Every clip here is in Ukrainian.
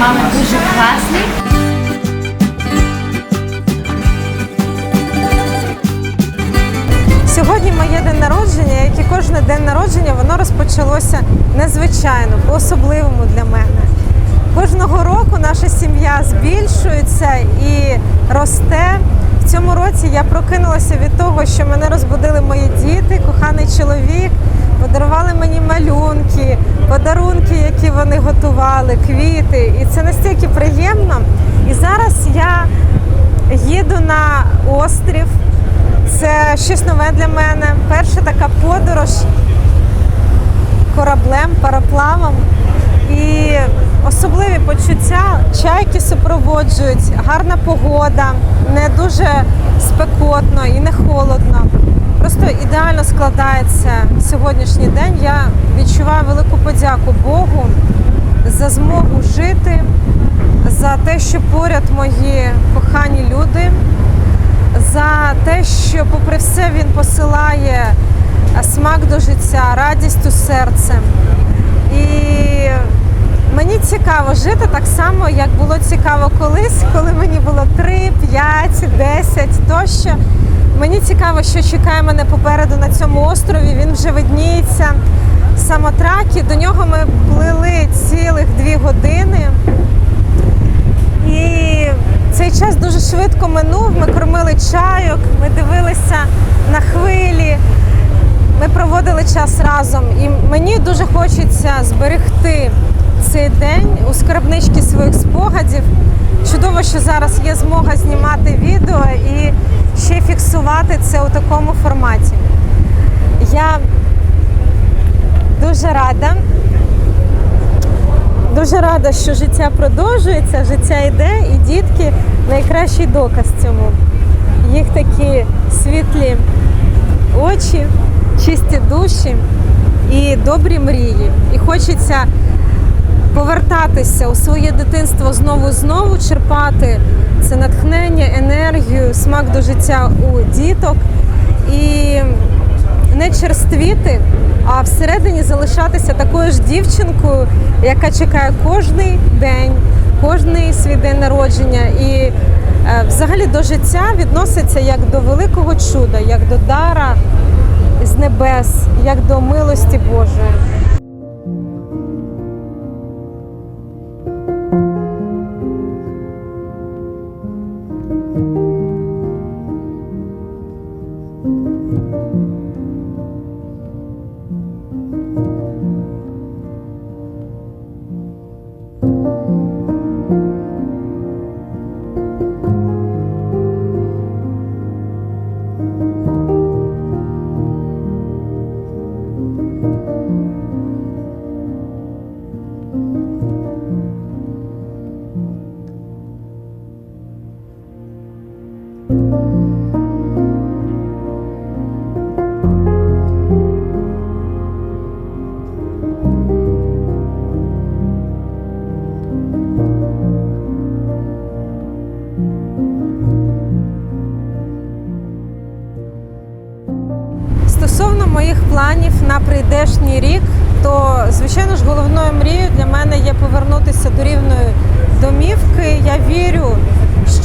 мами дуже класний. Сьогодні моє день народження, як і кожне день народження, воно розпочалося незвичайно, по-особливому для мене. Кожного року наша сім'я збільшується і росте. В цьому році я прокинулася від того, що мене розбудили мої діти, коханий чоловік, подарували мені малюнки, подарунки, які вони готували, квіти. І це настільки приємно. І зараз я їду на острів. Це щось нове для мене. Перша така подорож кораблем, пароплавом. І особливі почуття. Чайки супроводжують, гарна погода, не дуже спекотно і не холодно. Просто ідеально складається сьогоднішній день. Я відчуваю велику подяку Богу за змогу жити, за те, що поряд мої кохані люди за те, що, попри все, він посилає смак до життя, радість у серце. І мені цікаво жити так само, як було цікаво колись, коли мені було 3, 5, 10 тощо. Мені цікаво, що чекає мене попереду на цьому острові. Він вже видніється. Самотраки. До нього ми плили цілих дві години. І цей час дуже швидко минув. Ми кормили чайок, ми дивилися на хвилі, ми проводили час разом. І мені дуже хочеться зберегти цей день у скарбничці своїх спогадів. Чудово, що зараз є змога знімати відео і ще фіксувати це у такому форматі. Я дуже рада. Дуже рада, що життя продовжується, життя йде, і дітки найкращий доказ цьому. Їх такі світлі очі, чисті душі і добрі мрії. І хочеться повертатися у своє дитинство знову і знову, черпати це натхнення, енергію, смак до життя у діток. І не черствіти, а всередині залишатися такою ж дівчинкою, яка чекає кожний день, кожний свій день народження. І е, взагалі до життя відноситься як до великого чуда, як до дара з небес, як до милості Божої. На прийдешній рік, то звичайно ж головною мрією для мене є повернутися до рівної домівки. Я вірю,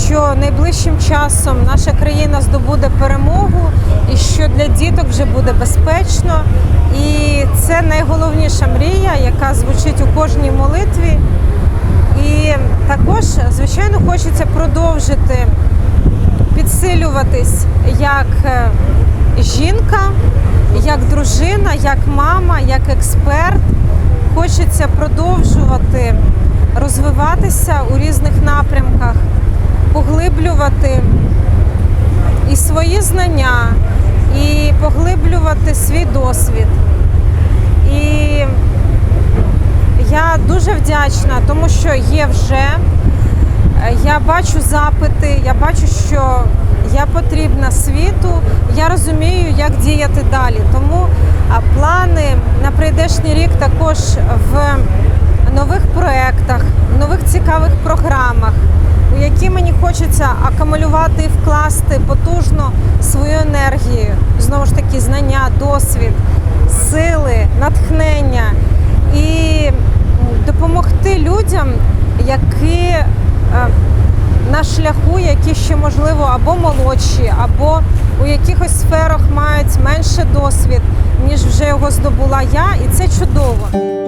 що найближчим часом наша країна здобуде перемогу і що для діток вже буде безпечно. І це найголовніша мрія, яка звучить у кожній молитві. І також, звичайно, хочеться продовжити підсилюватись як е, жінка, як дружина, як мама, як експерт. Хочеться продовжувати розвиватися у різних напрямках, поглиблювати і свої знання, і поглиблювати свій досвід. І я дуже вдячна, тому що є вже. Я бачу запити, я бачу, що я потрібна світу. Я розумію, як діяти далі. Тому плани на прийдешній рік також в нових проєктах, в нових цікавих програмах, у які мені хочеться акумулювати і вкласти потужно свою енергію, знову ж таки, знання, досвід, сили, натхнення і допомогти людям які шляху, які ще можливо або молодші, або у якихось сферах мають менше досвід, ніж вже його здобула я, і це чудово.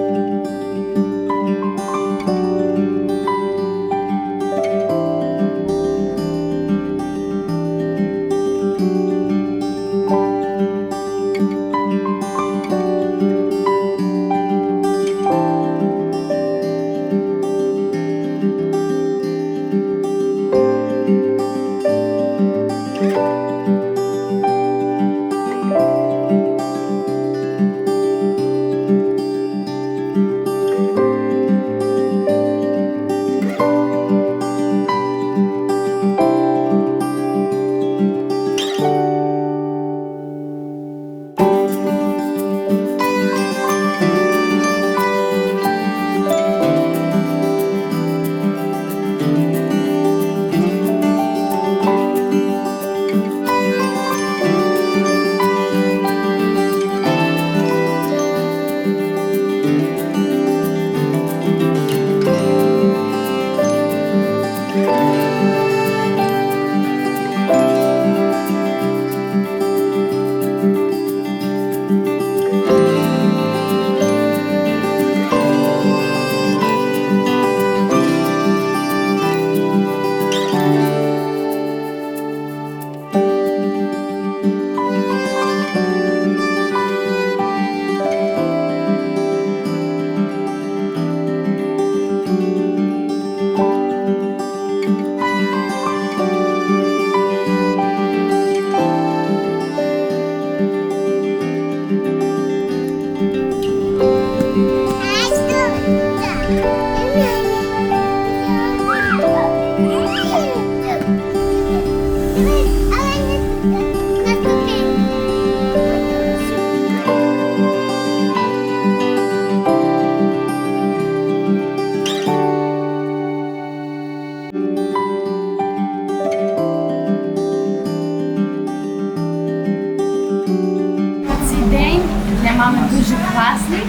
Для мами дуже класний,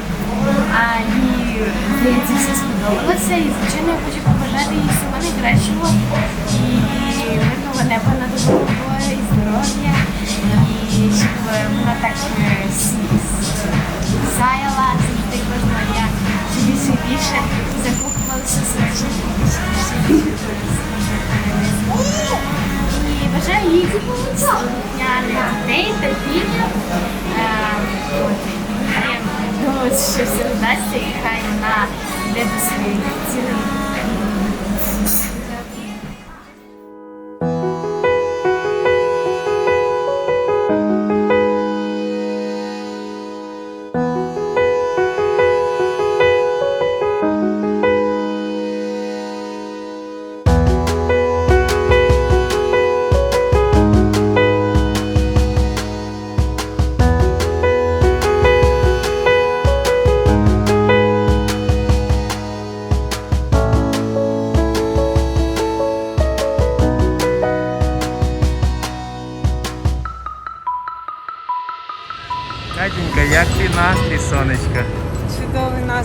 а їй здається все сподобалося. І звичайно я хочу побажати їй всього найкращого і мирного неба над головою, і здоров'я, і щоб вона так е,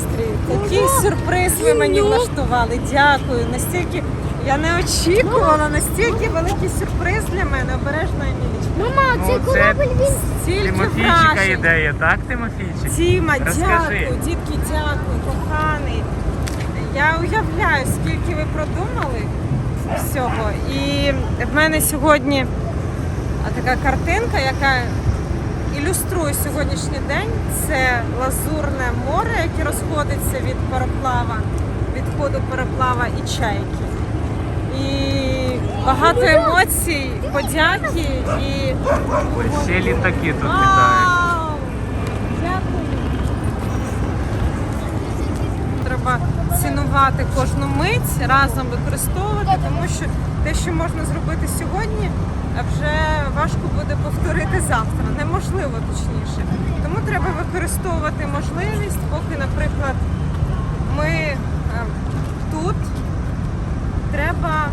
настрій. Такий сюрприз ви мені влаштували. Дякую. Настільки я не очікувала, настільки великий сюрприз для мене. Обережно, Емілічка. Мама, Ну, це Стільки Тимофійчика вражень. ідея, так, Тимофійчик? Тіма, Розкажи. дякую, дітки, дякую, коханий. Я уявляю, скільки ви продумали всього. І в мене сьогодні така картинка, яка ілюструє сьогоднішній день. Це лазурне море, яке розходиться від пароплава, від ходу пароплава і чайки. І багато емоцій, подяки і Ось ще літаки тут літають. Вау! Дякую. Треба цінувати кожну мить, разом використовувати, тому що те, що можна зробити сьогодні, вже важко буде повторити завтра. Неможливо точніше. Тому треба використовувати можливість, поки, наприклад, ми е, тут треба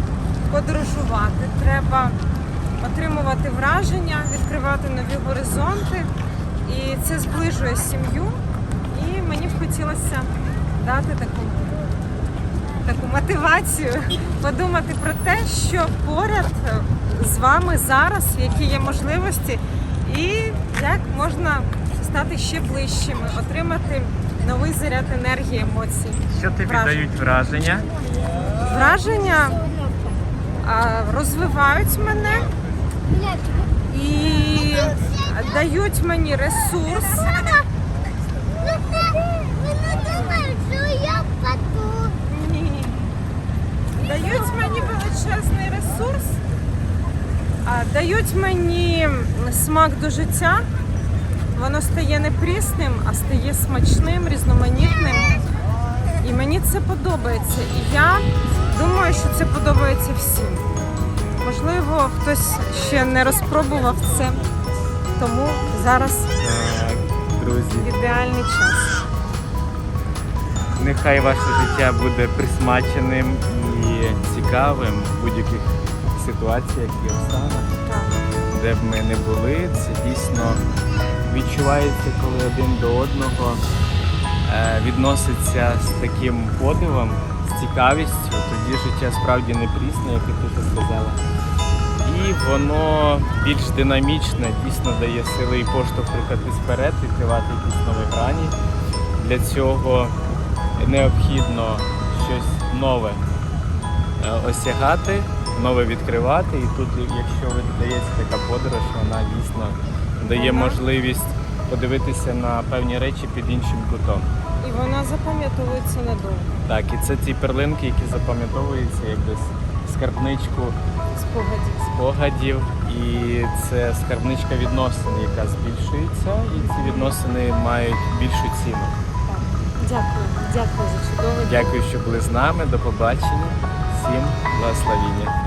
подорожувати, треба отримувати враження, відкривати нові горизонти. І це зближує сім'ю. І мені б хотілося дати таку таку мотивацію подумати про те, що поряд з вами зараз, які є можливості, і як можна стати ще ближчими, отримати новий заряд енергії, емоцій. Що тобі Враження. дають враження? Враження розвивають мене і дають мені ресурс. Вони думають, що я паду. Ні. Дають мені величезний ресурс, а, дають мені смак до життя. Воно стає не прісним, а стає смачним, різноманітним. І мені це подобається. І я думаю, що це подобається всім. Можливо, хтось ще не розпробував це, тому зараз Так, друзі, ідеальний час. нехай ваше життя буде присмаченим і цікавим в будь-яких ситуаціях і обставинах. Де б ми не були, це дійсно відчувається, коли один до одного е, відноситься з таким подивом, з цікавістю, тоді життя справді не прісне, як і ти сказала. І воно більш динамічне, дійсно дає сили і поштовх рухатись вперед, відкривати якісь нові грані. Для цього необхідно щось нове е, осягати, нове відкривати. І тут, якщо видається така подорож, вона дійсно дає можливість подивитися на певні речі під іншим кутом. І вона запам'ятовується надовго. Так, і це ті перлинки, які запам'ятовуються якби з- скарбничку Спогадів. спогадів, і це скарбничка відносин, яка збільшується, і ці відносини мають більшу ціну. Так. Дякую. Дякую за чудовий. Дякую, що були з нами. До побачення. Всім благословіння.